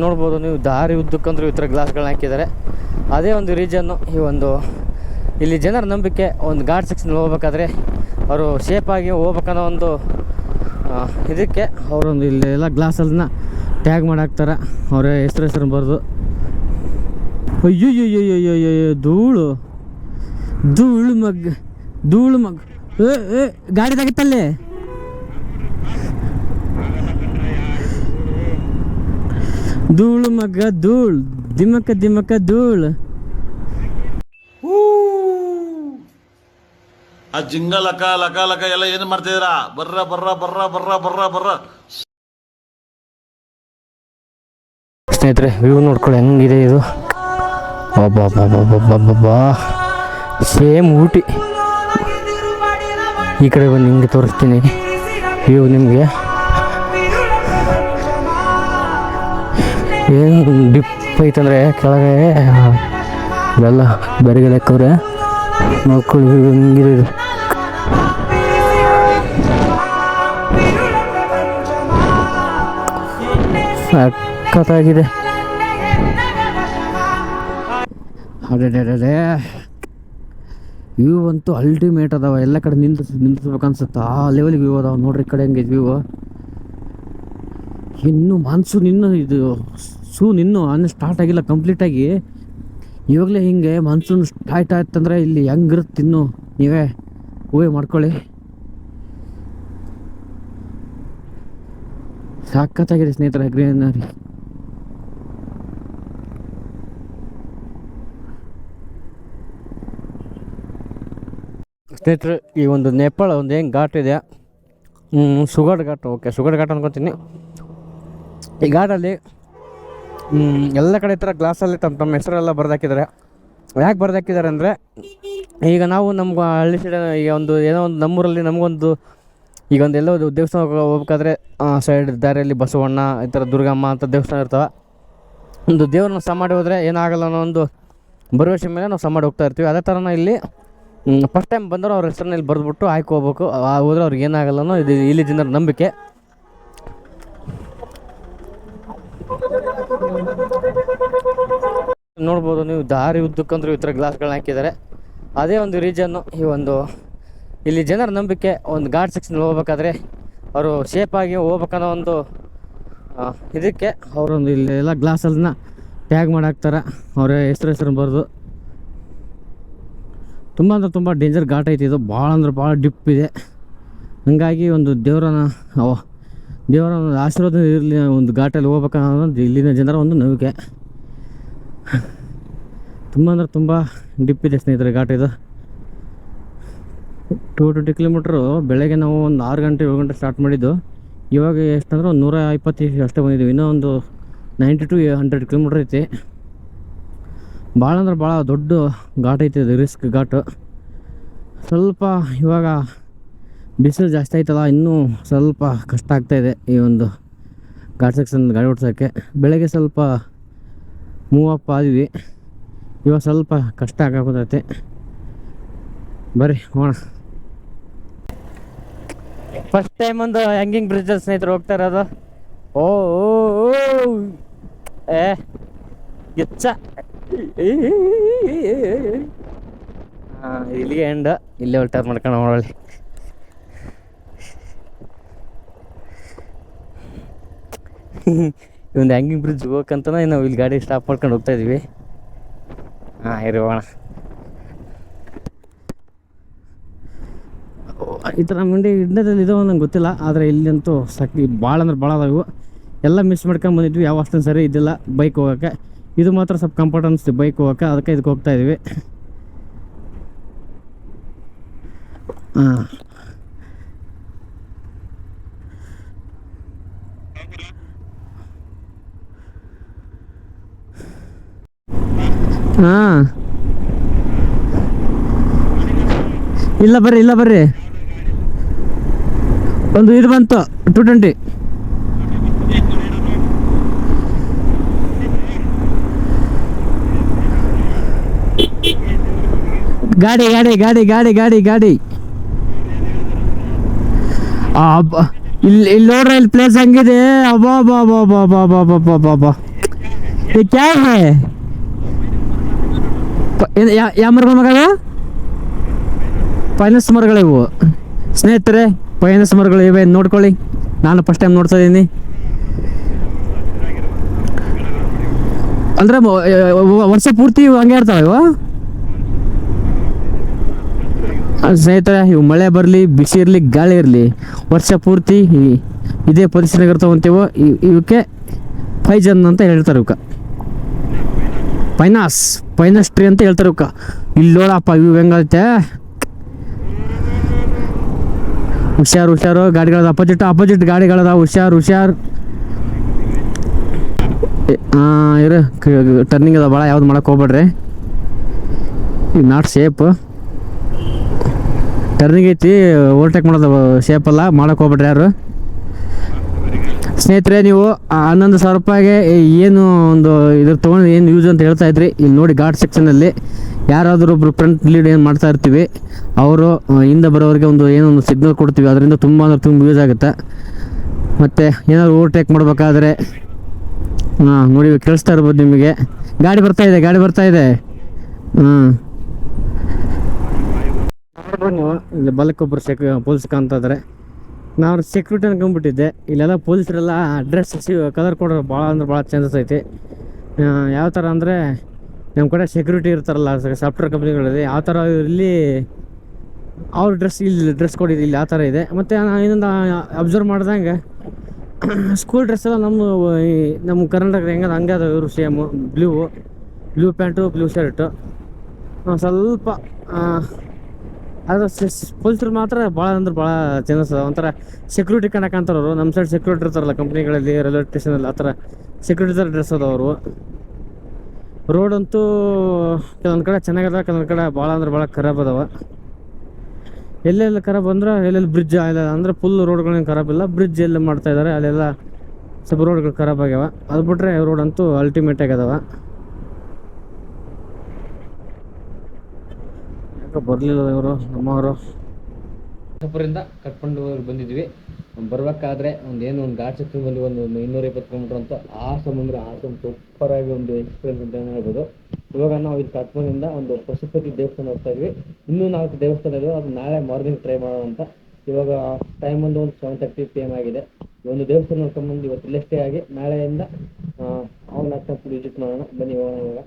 ನೋಡ್ಬೋದು, ನೀವು ದಾರಿ ಉದ್ದಕ್ಕಂದ್ರೂ ಈ ಥರ ಗ್ಲಾಸ್ಗಳನ್ನ ಹಾಕಿದ್ದಾರೆ. ಅದೇ ಒಂದು ರೀಜನ್ನು ಈ ಒಂದು ಇಲ್ಲಿ ಜನರ ನಂಬಿಕೆ, ಒಂದು ಘಾಟ್ ಸೆಕ್ಷನ್ ಹೋಗ್ಬೇಕಾದ್ರೆ ಅವರು ಶೇಪಾಗಿ ಹೋಗ್ಬೇಕನ್ನೋ ಒಂದು ಇದಕ್ಕೆ ಅವರೊಂದು ಇಲ್ಲಿ ಎಲ್ಲ ಗ್ಲಾಸನ್ನ ಟ್ಯಾಗ್ ಮಾಡಿ ಹಾಕ್ತಾರೆ. ಅವರ ಹೆಸ್ರು ಹೆಸ್ರು ಬರೆದು. ಅಯ್ಯೋ ಧೂಳು. ಧೂಳು ಮಗ್ ಧೂಳು ಮಗ್ ಏ ಏ ಗಾಡಿದಾಗಿತ್ತಲ್ಲಿ ಧೂಳು ಮಗ ಧೂಳ್ ದಿಮಕ ದಿಮಕ ಧೂಳ್. ಆ ಜಿಂಗ ಲಕ ಲಕ ಲಕ ಎಲ್ಲ ಏನ್ ಮಾಡ್ತಿದ್ದೀರಾ? ಬರ್ರ ಬರ್ರ ಬರ್ರ ಬರ್ರ ಬರ್ರ ಬರ್ರ. ಸ್ನೇಹಿತರೆ ವ್ಯೂ ನೋಡ್ಕೊಳ್ಳಿ ಹೆಂಗಿದೆ ಇದು? ಸೇಮ್ ಊಟಿ. ಈ ಕಡೆ ಬಂದು ನಿಮಗೆ ತೋರಿಸ್ತೀನಿ. ವ್ಯೂ ನಿಮಗೆ. ಏನು ಡಿಪ್ ಐತಂದ್ರೆ ಕೆಳಗೆ ಇವೆಲ್ಲ ಬೆರಗಡೆ ಹಾಕವ್ರೆ ನೋಡ್ಕೊಳ್ಳಿ view ಸಕ್ಕತ್ತಾಗಿದೆ ಅದೇ ಅದೇ ವ್ಯೂ ಅಂತೂ ಅಲ್ಟಿಮೇಟ್ ಅದಾವ. ಎಲ್ಲ ಕಡೆ ನಿಂತ ನಿಂತಿಸ್ಬೇಕು ಅನ್ಸುತ್ತೆ ಆ ಲೆವೆಲ್ಗೆ ವ್ಯೂ ಅದಾವ. ನೋಡ್ರಿ ಈ ಕಡೆ ಹೆಂಗೆ ವ್ಯೂ. ಇನ್ನು ಮಾನ್ಸೂನ್ ಇನ್ನು ಇದು ಸೂನ್ ಇನ್ನೂ ಅನ್ನ ಸ್ಟಾರ್ಟ್ ಆಗಿಲ್ಲ ಕಂಪ್ಲೀಟಾಗಿ ಇವಾಗಲೇ ಹಿಂಗೆ ಮಾನ್ಸೂನ್ ಸ್ಟಾರ್ಟ್ ಆಯ್ತಂದ್ರೆ ಇಲ್ಲಿ ಹೆಂಗಿರುತ್ತೆ ಇನ್ನು? ನೀವೇ ಊಹೆ ಮಾಡ್ಕೊಳ್ಳಿ. ಸಾಕತ್ತಾಗಿದೆ ಸ್ನೇಹಿತರ, ಗ್ರೀನರಿ. ಸ್ನೇಹಿತರು, ಈ ಒಂದು ನೇಪಾಳ ಒಂದು ಏನು ಘಾಟ್ ಇದೆ? ಸುಗಡ್ ಘಾಟ್. ಓಕೆ ಸುಗಡ್ ಘಾಟ್ ಅನ್ಕೊತೀನಿ. ಈ ಗಾಡಲ್ಲಿ ಎಲ್ಲ ಕಡೆ ಈ ಥರ ಗ್ಲಾಸಲ್ಲಿ ತಮ್ಮ ತಮ್ಮ ಹೆಸರೆಲ್ಲ ಬರ್ದಾಕಿದ್ದಾರೆ. ಯಾಕೆ ಬರ್ದಾಕಿದ್ದಾರೆ ಅಂದರೆ, ಈಗ ನಾವು ನಮ್ಮ ಹಳ್ಳಿ ಸೈಡ್, ಈಗ ಒಂದು ಏನೋ ಒಂದು ನಮ್ಮೂರಲ್ಲಿ ನಮಗೊಂದು, ಈಗ ಒಂದು ಎಲ್ಲೋ ದೇವಸ್ಥಾನ ಹೋಗ್ಬೇಕಾದ್ರೆ ಸೈಡ್ ದಾರಿಯಲ್ಲಿ ಬಸವಣ್ಣ, ಈ ಥರ ದುರ್ಗಮ್ಮ ಅಂತ ದೇವಸ್ಥಾನ ಇರ್ತಾವೆ. ಒಂದು ದೇವ್ರನ್ನ ಸಹ ಮಾಡಿ ಹೋದರೆ ಏನಾಗಲ್ಲ ಅನ್ನೋ ಒಂದು ಭರವಸೆ ಮೇಲೆ ನಾವು ಸಹ ಮಾಡಿ ಹೋಗ್ತಾ ಇರ್ತೀವಿ. ಅದೇ ಥರನ ಇಲ್ಲಿ ಫಸ್ಟ್ ಟೈಮ್ ಬಂದರೂ ಅವ್ರ ಹೆಸರಿನಲ್ಲಿ ಬರೆದ್ಬಿಟ್ಟು ಆಯ್ಕೆ ಹೋಗ್ಬೇಕು. ಹೋದ್ರೆ ಅವ್ರಿಗೆ ಏನಾಗಲ್ಲ ಅನ್ನೋ ಇದು ಇಲ್ಲಿ ಜನರ ನಂಬಿಕೆ. ನೋಡ್ಬೋದು, ನೀವು ದಾರಿ ಉದ್ದಕ್ಕಂದ್ರೂ ಈ ಥರ ಗ್ಲಾಸ್ಗಳನ್ನ ಹಾಕಿದ್ದಾರೆ. ಅದೇ ಒಂದು ರೀಜನ್ನು ಈ ಒಂದು ಇಲ್ಲಿ ಜನರ ನಂಬಿಕೆ, ಒಂದು ಘಾಟ್ ಸೆಕ್ಷನ್ ಹೋಗ್ಬೇಕಾದ್ರೆ ಅವರು ಶೇಪಾಗಿ ಹೋಗ್ಬೇಕನ್ನೋ ಒಂದು ಇದಕ್ಕೆ ಅವರೊಂದು ಇಲ್ಲಿ ಎಲ್ಲ ಗ್ಲಾಸಲ್ಲನ್ನ ಟ್ಯಾಗ್ ಮಾಡಿ ಹಾಕ್ತಾರೆ. ಅವರ ಹೆಸ್ರು ಹೆಸರು ಬರೆದು. ತುಂಬ ಅಂದ್ರೆ ತುಂಬ ಡೇಂಜರ್ ಘಾಟ್ ಐತಿ ಇದು. ಭಾಳ ಅಂದ್ರೆ ಭಾಳ ಡಿಪ್ ಇದೆ. ಹಂಗಾಗಿ ಒಂದು ದೇವ್ರನ್ನ ದೇವರ ಒಂದು ಆಶೀರ್ವಾದ ಇರಲಿ, ಒಂದು ಘಾಟಲ್ಲಿ ಹೋಗ್ಬೇಕನ್ನೋದು ಇಲ್ಲಿನ ಜನರ ಒಂದು ನಂಬಿಕೆ. ತುಂಬ ಅಂದರೆ ತುಂಬ ಡಿಪ್ ಇದೆ ಸ್ನೇಹಿತರೆ ಘಾಟ ಇದು. ಟೂ ಟ್ವೆಂಟಿ ಕಿಲೋಮೀಟ್ರು ಬೆಳಗ್ಗೆ ನಾವು ಒಂದು ಆರು ಗಂಟೆ, ಏಳು ಗಂಟೆ ಸ್ಟಾರ್ಟ್ ಮಾಡಿದ್ದು. ಇವಾಗ ಎಷ್ಟಂದ್ರೆ ಒಂದು ನೂರ ಇಪ್ಪತ್ತು ಅಷ್ಟೇ ಬಂದಿದ್ದೀವಿ. ಇನ್ನೂ ಒಂದು ನೈಂಟಿ ಟು ಹಂಡ್ರೆಡ್ ಕಿಲೋಮೀಟ್ರ್ ಐತಿ. ಭಾಳ ಅಂದ್ರೆ ಭಾಳ ದೊಡ್ಡ ಘಾಟ್ ಐತಿ ಇದು, ರಿಸ್ಕ್ ಘಾಟು. ಸ್ವಲ್ಪ ಇವಾಗ ಬಿಸಿಲು ಜಾಸ್ತಿ ಆಯ್ತಲ್ಲ, ಇನ್ನೂ ಸ್ವಲ್ಪ ಕಷ್ಟ ಆಗ್ತಾಯಿದೆ ಈ ಒಂದು ಘಾಟ್ ಸೆಕ್ಷನ್ ಗಾಡಿ ಓಡಿಸೋಕ್ಕೆ ಬೆಳಗ್ಗೆ ಸ್ವಲ್ಪ ಮೂವ್ ಅಪ್ ಆದ್ವಿ. ಇವಾಗ ಸ್ವಲ್ಪ ಕಷ್ಟ ಆಗಾಕೋತೈತೆ. ಬರ್ರಿ ಹೋಣ ಫಸ್ಟ್ ಟೈಮ್ ಒಂದು ಹ್ಯಾಂಗಿಂಗ್ ಬ್ರಿಡ್ಜ್ ಸ್ನೇಹಿತರು ಹೋಗ್ತಾ ಇರೋದು. ಓ. ಏ, ಎಚ್ಚ. ಇಲ್ಲಿಗೆ ಎಂಡ್ ಇಲ್ಲೇ ಟರ್ನ್ ಮಾಡ್ಕೊಂಡು ನೋಡೋಳಿ ಒಂದು ಹ್ಯಾಂಗಿಂಗ್ ಬ್ರಿಡ್ಜ್ ಹೋಗಕ್ಕಂತನ ನಾವು ಇಲ್ಲಿ ಗಾಡಿ ಸ್ಟಾಪ್ ಮಾಡ್ಕೊಂಡು ಹೋಗ್ತಾ ಇದೀವಿ. ಹಾಂ ಇರೋಣ ಈ ಥರ ಮಂಡಿ ಇಂಡಿಯಾದಲ್ಲಿ ಇದಾವೆ ನಂಗೆ ಗೊತ್ತಿಲ್ಲ, ಆದರೆ ಇಲ್ಲಂತೂ ಸಕ್ಕಿ ಭಾಳ ಅಂದ್ರೆ ಭಾಳ ಅದಾವು. ಎಲ್ಲ ಮಿಸ್ ಮಾಡ್ಕೊಂಡು ಬಂದಿದ್ವಿ, ಯಾವ ಅಷ್ಟೊಂದು ಸರಿ ಇದ್ದಿಲ್ಲ ಬೈಕ್ ಹೋಗೋಕ್ಕೆ. ಇದು ಮಾತ್ರ ಸ್ವಲ್ಪ ಕಂಫರ್ಟ್ ಅನಿಸ್ತು ಬೈಕ್ ಹೋಗೋಕ್ಕೆ, ಅದಕ್ಕೆ ಇದಕ್ಕೆ ಹೋಗ್ತಾ ಇದೀವಿ. ಹಾಂ. ಹಾಂ. ಇಲ್ಲ ಬರ್ರಿ ಇಲ್ಲ ಬರ್ರಿ. ಒಂದು ಇದು ಬಂತು ಟು ಟ್ವೆಂಟಿ ಗಾಡಿ ಗಾಡಿ ಗಾಡಿ ಗಾಡಿ ಗಾಡಿ ಗಾಡಿ. ಇಲ್ಲಿ ಇಲ್ಲಿ ನೋಡ್ರಿ, ಇಲ್ಲಿ ಪ್ಲೇಸ್ ಹಂಗಿದೆ. ಅಬ್ಬಾ ಬಾ ಬಾ ಬಾ ಬಾ ಬಾ ಬಾ ಬಾ ಬಾ ಯಾವ ಮರಗಳ ಮಗ ಪೈನಸ್ ಮರಗಳಿವು ಸ್ನೇಹಿತರೆ, ಪೈನಸ್ ಮರಗಳು ಇವೆ, ನೋಡ್ಕೊಳ್ಳಿ. ನಾನು ಫಸ್ಟ್ ಟೈಮ್ ನೋಡ್ತಾ ಇದ್ದೀನಿ. ಅಂದ್ರೆ ವರ್ಷ ಪೂರ್ತಿ ಹಂಗೆ ಇರ್ತಾವೆ ಇವು? ಸ್ನೇಹಿತರೆ, ಇವು ಮಳೆ ಬರಲಿ, ಬಿಸಿ ಇರಲಿ, ಗಾಳಿ ಇರಲಿ, ವರ್ಷ ಪೂರ್ತಿ ಇದೇ ಪರಿಸರ ಇರ್ತಾವಂತೀವೋ ಇವಕ್ಕೆ ಫೈಜನ್ ಅಂತ ಹೇಳ್ತಾರೆ ಇವಕ್ಕೆ. ಪೈನಾಸ್. ಪೈನಾಸ್ ಟ್ರೀ ಅಂತ ಹೇಳ್ತಾರೆ ಅಕ್ಕ ಇಲ್ಲಿ ನೋಡಪ್ಪ, ಇವು ಹೆಂಗೈತೆ ಹುಷಾರು ಹುಷಾರು ಗಾಡಿಗಳದ ಅಪೋಸಿಟ್ ಅಪೋಸಿಟ್ ಗಾಡಿಗಳದ ಹುಷಾರು, ಹುಷಾರ್. ಹಾಂ ಇರು ಟರ್ನಿಂಗ್ ಅದ ಭಾಳ ಯಾವ್ದು ಮಾಡಕ್ಕೆ ಹೋಗ್ಬೇಡ್ರಿ. ಇದು ನಾಟ್ ಸೇಫ್ ಟರ್ನಿಂಗ್ ಐತಿ ಓವರ್ಟೇಕ್ ಮಾಡೋದು ಶೇಪ್ ಅಲ್ಲ ಹೋಗ್ಬೇಡ್ರಿ ಯಾರು. ಸ್ನೇಹಿತರೆ, ನೀವು ಹನ್ನೊಂದು ಸಾವಿರ ರೂಪಾಯಿಗೆ ಏನು ಒಂದು ಇದ್ರ ತೊಗೊಂಡು ಏನು ಯೂಸ್ ಅಂತ ಹೇಳ್ತಾ ಇದ್ರಿ, ಇಲ್ಲಿ ನೋಡಿ ಘಾಟ್ ಸೆಕ್ಷನಲ್ಲಿ ಯಾರಾದರೂ ಒಬ್ರು ಫ್ರಂಟ್ ಲೀಡ್ ಏನು ಮಾಡ್ತಾ ಇರ್ತೀವಿ, ಅವರು ಹಿಂದೆ ಬರೋರಿಗೆ ಒಂದು ಏನೋ ಒಂದು ಸಿಗ್ನಲ್ ಕೊಡ್ತೀವಿ, ಅದರಿಂದ ತುಂಬ ಅಂದ್ರೆ ತುಂಬ ಯೂಸ್ ಆಗುತ್ತೆ. ಮತ್ತು ಏನಾದ್ರು ಓವರ್ಟೇಕ್ ಮಾಡಬೇಕಾದ್ರೆ, ಹಾಂ, ನೋಡಿ ಕೇಳಿಸ್ತಾ ಇರ್ಬೋದು ನಿಮಗೆ. ಗಾಡಿ ಬರ್ತಾ ಇದೆ, ಗಾಡಿ ಬರ್ತಾ ಇದೆ. ಹಾಂ. ನೀವು ಇಲ್ಲಿ ಬಲಕ್ಕೊಬ್ಬರು ಸೆಕ್ ಪೊಲೀಸ್ ಕಾಣ್ತಾ ಇದ್ದಾರೆ ನಾವು ಸೆಕ್ಯೂರಿಟಿ ಅನ್ಕೊಂಡ್ಬಿಟ್ಟಿದ್ದೆ ಇಲ್ಲೆಲ್ಲ ಪೊಲೀಸರೆಲ್ಲ ಅಡ್ರೆಸ್ ಕಲರ್ ಕೊಡೋರು ಭಾಳ ಅಂದ್ರೆ ಭಾಳ ಚಾನ್ಸಸ್ ಐತಿ. ಯಾವ ಥರ ಅಂದರೆ ನಮ್ಮ ಕಡೆ ಸೆಕ್ಯೂರಿಟಿ ಇರ್ತಾರಲ್ಲ ಸಾಫ್ಟ್ವೇರ್ ಕಂಪ್ನಿಗಳಲ್ಲಿ ಆ ಥರ ಇಲ್ಲಿ ಅವ್ರ ಡ್ರೆಸ್ ಇಲ್ಲಿ ಡ್ರೆಸ್ ಕೊಡಿದ್ದು ಇಲ್ಲಿ ಆ ಥರ ಇದೆ. ಮತ್ತು ಇನ್ನೊಂದು ಅಬ್ಸರ್ವ್ ಮಾಡ್ದಂಗೆ ಸ್ಕೂಲ್ ಡ್ರೆಸ್ ಎಲ್ಲ ನಮ್ಮ ನಮ್ಮ ಕರ್ನಾಟಕದ ಹೆಂಗೆ ಹಂಗೆ ಅದಾವ ಇವರು same blue blue pant blue shirt ಸ್ವಲ್ಪ ಅದು ಪೊಲೀಸರು ಮಾತ್ರ ಭಾಳ ಅಂದ್ರೆ ಭಾಳ ಅದ ಒಂಥರ ಸೆಕ್ಯೂರಿಟಿ ಅಂತಾರೆ ಅವರು. ನಮ್ಮ ಸೈಡ್ ಸೆಕ್ಯೂರಿಟಿ ಇರ್ತಾರಲ್ಲ ಕಂಪ್ನಿಗಳಲ್ಲಿ ರೈಲ್ವೆ ಸ್ಟೇಷನಲ್ಲಿ ಆ ಥರ ಸೆಕ್ಯೂರಿಟಿ ಥರ ಡ್ರೆಸ್ ಅದಾವ ಅವರು. ರೋಡ್ ಅಂತೂ ಕೆಲವೊಂದು ಕಡೆ ಚೆನ್ನಾಗದ ಕೆಲವೊಂದು ಕಡೆ ಭಾಳ ಅಂದ್ರೆ ಭಾಳ ಖರಾಬ್ ಅದಾವ. ಎಲ್ಲೆಲ್ಲ ಖರಾಬ್ ಅಂದ್ರೆ ಎಲ್ಲೆಲ್ಲಿ ಬ್ರಿಡ್ಜ್ ಇಲ್ಲ ಅಂದ್ರೆ ಫುಲ್ ರೋಡ್ಗಳೇನು ಖರಾಬ್ ಇಲ್ಲ. ಬ್ರಿಡ್ಜ್ ಎಲ್ಲ ಮಾಡ್ತಾ ಇದ್ದಾರೆ ಅಲ್ಲೆಲ್ಲ ಸ್ವಲ್ಪ ರೋಡ್ಗಳು ಖರಾಬ್ ಆಗ್ಯಾವ. ಅದು ಬಿಟ್ರೆ ರೋಡ್ ಅಂತೂ ಅಲ್ಟಿಮೇಟ್ ಆಗ್ಯದವ ಯಾಕೆ ಬರಲಿಲ್ಲ ಇವರು, ನಮ್ಮವರು. ಸಫರಿಂದ ಕಟ್ಕೊಂಡು ಬಂದಿದ್ವಿ. ಬರ್ಬೇಕಾದ್ರೆ ಒಂದು ಏನು ಒಂದು ಸೆಕ್ಷನ್ ಬಂದು ಒಂದು ಇನ್ನೂರ ಇಪ್ಪತ್ತು ಕಿಲೋಮೀಟರ್ ಅಂತ ಆ ಸಮುದ್ರ ಆ ಸೂಪರ್ ಆಗಿ ಒಂದು ಎಕ್ಸ್ಪೀರಿಯನ್ಸ್ ಅಂತ ಹೇಳ್ಬೋದು. ಇವಾಗ ನಾವು ಇಲ್ಲಿ ಕಟ್ಕೊಂಡಿಂದ ಒಂದು ಪಶುಪತಿ ದೇವಸ್ಥಾನ ಹೋಗ್ತಾ ಇದ್ವಿ. ಇನ್ನೂ ನಾಲ್ಕು ದೇವಸ್ಥಾನ ಇದಾವೆ, ಅದು ನಾಳೆ ಮಾರ್ನಿಂಗ್ ಟ್ರೈ ಮಾಡೋಣ ಅಂತ. ಇವಾಗ ಟೈಮ್ ಒಂದು ಒಂದು ಸೆವೆನ್ ತರ್ಟಿ ಪಿ ಎಂ ಆಗಿದೆ. ಒಂದು ದೇವಸ್ಥಾನ ನೋಡ್ಕೊಂಡ್ಬಂದು ಇವತ್ತು ಇಲ್ಲೇ ಸ್ಟೇ ಆಗಿ ನಾಳೆಯಿಂದ ಅವ್ನ ವಿಸಿಟ್ ಮಾಡೋಣ. ಬನ್ನಿ ಹೋಗೋಣ ಇವಾಗ.